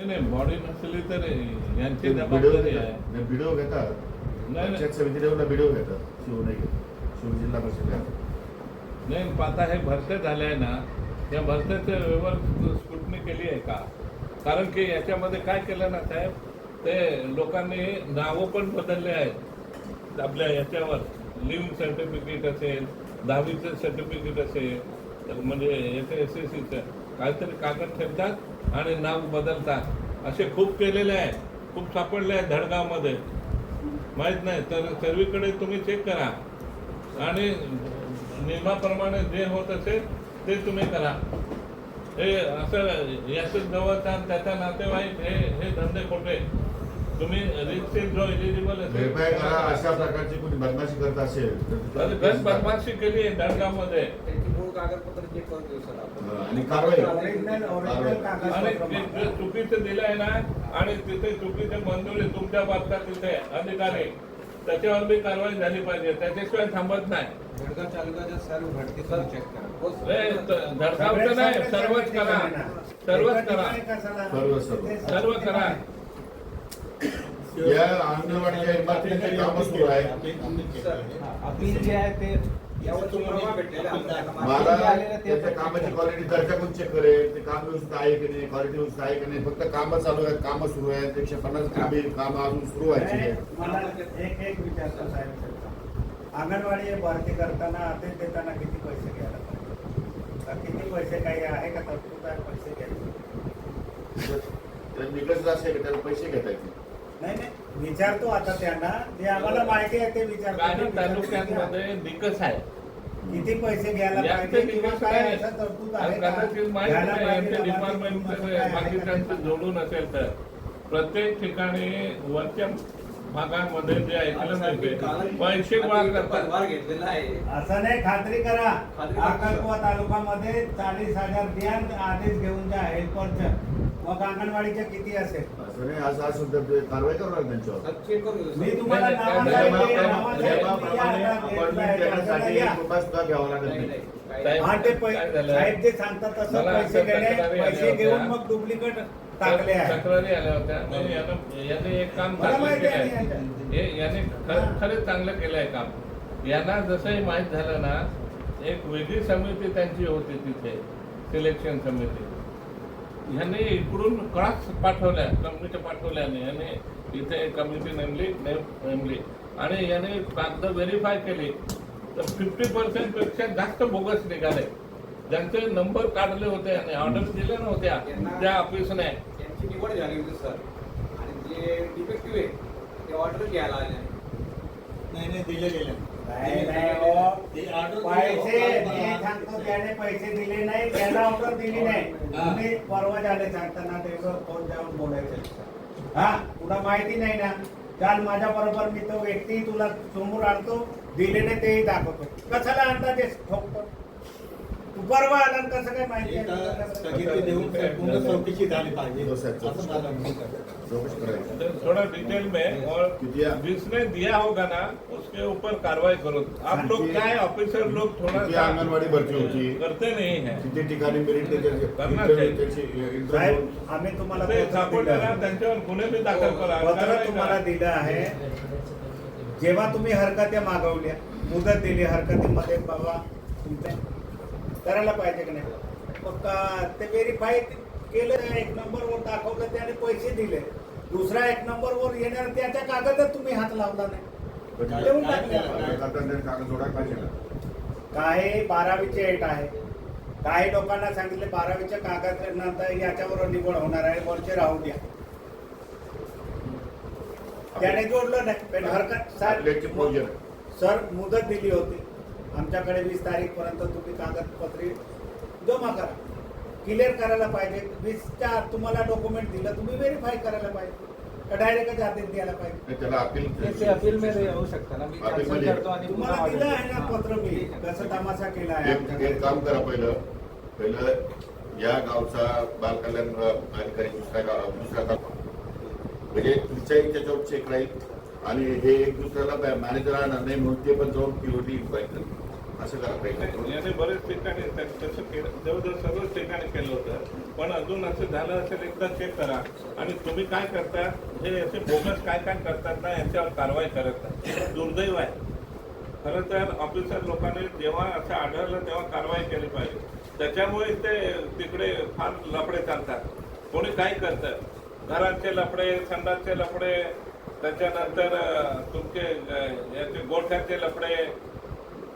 नाही नाही बॉडी नसली तर यांची जबाबदारी आहे. व्हिडिओ घेतात. नाही नाही. पंचायत घेतात. शिव नाही शिव जिल्हा परिषद आहे. नाही आता हे भरते झाले आहे ना या भरत्याचं व्यवहार स्क्रुटनी केली आहे का? कारण की याच्यामध्ये काय केलं ना साहेब ते लोकांनी नावं पण बदलले आहेत. आपल्या याच्यावर लिव्हिंग सर्टिफिकेट असेल दहावीचं सर्टिफिकेट असेल म्हणजे याचं एस एस सीचं काहीतरी कागद ठेवतात आणि नाव बदलतात. असे खूप केलेले आहे खूप सापडले आहेत धडगावमध्ये. माहीत नाही. तर सर्वीकडे तुम्ही चेक करा. आणि नियमाप्रमाणे जे होत असेल ते तुम्ही करा. हे असं याचं जवळचा आणि त्याचा नातेवाईक हे हे धंदे खोटे. तुम्ही व्हेरीफाय करा अशा प्रकारची कोणी बदमाशी करत असेल गण बदमाशी केली अं, आणि कारवाई. ओरिजिनल ओरिजिनल आणि चुकीचं दिलं आहे ना आणि तिथे चुकीचे मंजुरी तुमच्या बाबतात तिथे अधिकारी. त्याच्यावर बी कारवाई झाली पाहिजे त्याच्याशिवाय थांबत नाही. जळगाव तालुक्याच्या सर्व सर चेक करा. हो, धडगावचं नाही सर्वच करा. सर्वच करा. सर्व, सर्व. सर्व करा. या अंगणवाडीच्या इमारतीचे कामं सुरू आहे. अपील जे आहे ते यावर तुम्हाला भेटलेलं आहे. आपल्याला. मला जे आलेलं ते त्याच्या कामाची क्वालिटी दर्जा कोण चेक करेल? ते काम व्यवस्थित आहे की नाही? क्वालिटी व्यवस्थित आहे की नाही? फक्त कामं चालू आहेत कामं सुरू आहेत. एकशे पन्नास कामे कामं अजून सुरू व्हायची आहे मला एक एक विचारतो साहेब अंगणवाडी भरती करताना आदेश देताना किती पैसे घ्यायला पाहिजे? किती पैसे काही आहे का? तरतूद आहे पैसे घ्यायचे? तर निकष असेल पैसे घेता येतील? नाही नाही. विचारतो आता त्यांना. जे आम्हाला माहिती आहे ते विचारतो तालुक्यांमध्ये निकष आहे किती पैसे घ्यायला जास्त पाहिजे किंवा निकष काय नाही असं तरतूद आणि आहे का? कदाचित माहीत घ्यायला नाही पाहिजे यांचे आम्हाला डिपार्टमेंट किंवा काय आहे? का बाकीच्यांचं त्याच्यात? जोडून असेल तर. प्रत्येक ठिकाणी वरच्या भागांमध्ये जे ऐकलं पैसे गोळा करतात घेतलेला आहे. असं नाही खात्री करा. खात्री करा. अक्कलकुवा चाळीस हजार आदेश घेऊन जा हेल्परच्या मग अंगणवाडीच्या किती असेल असं नाही ते कारवाई करावं लागेल त्यांच्यावर मी. तुम्हाला अपॉइंटमेंट देण्यासाठी. एक रुपया सुद्धा घ्यावा लागत नाही, हा ते पै-? साहेब जे सांगतात तसं मला पैसे असं घेणे तक्रारी पैसे आल्या घेऊन होत्या. मग डुप्लिकेट टाकले आहे तक्रारी आल्या होत्या म्हणजे यानं याने एक काम मला चांगलं माहिती केलं आहे. हे याने खरं खरंच चांगलं केलं आहे काम यांना जसंही माहीत झालं ना एक वेगळी समिती त्यांची होती तिथे सिलेक्शन समिती ह्यांनी इकडून कळाच पाठवल्या कमिटी पाठवल्या नाही याने इथे कमिटी नेमली नेम- नेमली. आणि याने कागद व्हेरीफाय केली. तर फिफ्टी पर्सेंटपेक्षा जास्त बोगस निघाले. ज्यांचे नंबर काढले होते आणि ऑर्डर दिल्या नव्हत्या त्या ऑफिसने त्यांची निवड झाली होती सर आणि जे डिफेक्टिव्ह आहे ते ऑर्डर घ्यायला आले. नाही नाही दिले गेले नाही, नाही, हो. पैसे दिले. मी सांगतो त्याने पैसे दिले नाही त्याला ऑर्डर दिली नाही हा. तुम्ही परवा झाले सांगताना तेवढं फोन जाऊन बोलायचं हा तुला माहिती नाही ना काल माझ्या बरोबर मी तो व्यक्ती तुला समोर आणतो दिले नाही तेही दाखवतो कशाला आणता ते ठोकतो परवा आला आणि कसं काय माहिती? स्थगिती देऊन पूर्ण चौकशी झाली पाहिजे हो. असं मला थोड़ा डिटेल में और आहे? जिसने दिया होगा ना उसके ऊपर कार्रवाई करो आप लोग क्या है ऑफिसर लोग थोड़ा भरती होती करते नहीं है किती ठिकाणी मेरिट त्याची साहेब आम्ही तुम्हाला. त्यांच्यावर गुन्हे दाखल करा पत्र कारवाई तुम्हाला. दिलं आहे जेव्हा तुम्ही हरकत्या मागवल्या मुदत दिली हरकतीमध्ये बाबा तुमच्या करायला पाहिजे की नाही? मग ते व्हेरीफाय केलं एक नंबरवर दाखवलं त्याने पैसे दिले. दुसरा एक नंबरवर येणार त्याच्या कागदात तुम्ही हात लावला नाही. देऊन टाकले. काही बारावीचे एट आहे. काही लोकांना सांगितले बारावीच्या कागद नंतर याच्यावर निवड होणार आहे वरचे राहू द्या. त्याने जोडलं नाही. पण हरकत सर मुदत दिली होती. आमच्याकडे वीस तारीख पर्यंत तुम्ही कागदपत्रे जमा करा. क्लिअर करायला पाहिजे. वीसच्या आत तुम्हाला डॉक्युमेंट दिलं तुम्ही व्हेरीफाय करायला पाहिजे. का डायरेक्टच आदेश द्यायला पाहिजे? त्याला अपील ते अपील मध्ये येऊ शकतं ना. मी अपील cancel मध्ये. करतो आणि तुम्हाला दिलं आहे ना पत्र मी. कसं तमाशा केला आहे एक एक आमच्याकडे. काम करा पहिलं. पहिलं या गावचा बालकल्याण अधिकारी दुसऱ्या गाव दुसऱ्या गाव म्हणजे तुमच्याही त्याच्यावर चेक राहील. आणि हे एक दुसऱ्याला मॅनेजर राहणार नाही म्हणून ते पण जाऊन पीओटी असं करा. पाहिजे याने बरेच ठिकाणी तसं केलं. जवळजवळ सर्वच ठिकाणी केलं होतं. पण अजून असं झालं असेल एकदा चेक करा. आणि तुम्ही काय करता? हे असे बोगस काय काय करतात ना याच्यावर कारवाई करत नाही दुर्दैव आहे. खरं तर ऑफिसर लोकांनी जेव्हा असं आढळलं तेव्हा कारवाई केली पाहिजे. त्याच्यामुळे ते तिकडे फार लफडे चालतात. कोणी काय करतं? घरांचे लफडे संडासचे लफडे त्याच्यानंतर तुमचे याचे गोठ्याचे लफडे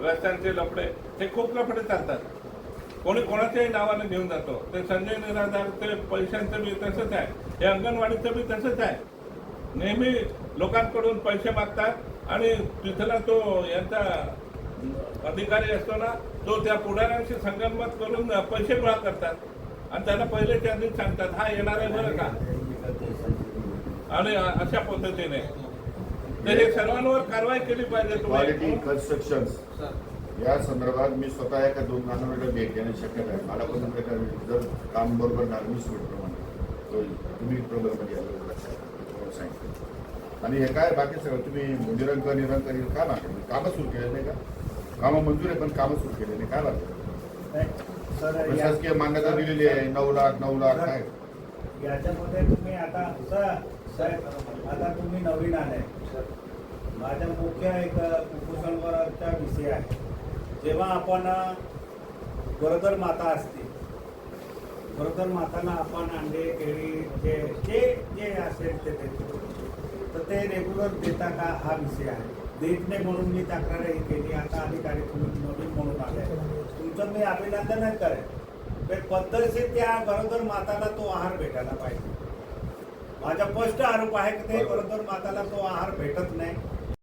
रस्त्यांचे लफडे हे खूप लफडे चालतात. कोणी कोणाच्याही नावाने घेऊन जातो. ते संजय निराधार ते पैशांचं बी तसंच आहे. हे अंगणवाडीचं बी तसंच आहे. नेहमी लोकांकडून पैसे मागतात आणि तिथला तो यांचा अधिकारी असतो ना तो त्या पुढाऱ्यांशी संगनमत करून पैसे गोळा करतात. आणि त्यांना पहिले त्या आधीच सांगतात हा येणार आहे बरं का? आणि अशा पद्धतीने. तर हे सर्वांवर कारवाई केली पाहिजे क्वालिटी कन्स्ट्रक्शन या संदर्भात मी स्वतः एका दोन नानांकडे भेट घेण्याची शक्यता आहे. मला पण प्रकार जर काम बरोबर झालं मी प्रमाणे तो तुम्ही प्रबलमध्ये आलं लक्षात तुम्हाला सांगितलं. आणि हे काय बाकी सगळं? तुम्ही निरंक निरंक का लागलं कामं सुरू केले नाही का? कामं मंजूर आहे पण कामं सुरू केले नाही. काय नाही, या- प्रशासकीय मान्यता दिलेली आहे. नऊ लाख नऊ लाख काय याच्यामध्ये तुम्ही आता सर साहेब आता तुम्ही नवीन आलाय. माझ्या मुख्य एक कुपोषणवरचा विषय आहे. जेव्हा आपण गरोदर माता असते गरोदर माताला आपण अंडे केळी जे जे जे असेल ते देतो. तर ते रेग्युलर देता का? हा विषय आहे. देत नाही म्हणून मी तक्रारही केली. आता अधिकारी तुम्ही नवीन म्हणून आले. तुमचं मी अभिनंदनच करेन पद्धतशीर त्या गरोदर माताला तो आहार भेटायला पाहिजे. माझा स्पष्ट आरोप आहे की ते गरोदर माताला तो आहार भेटत नाही.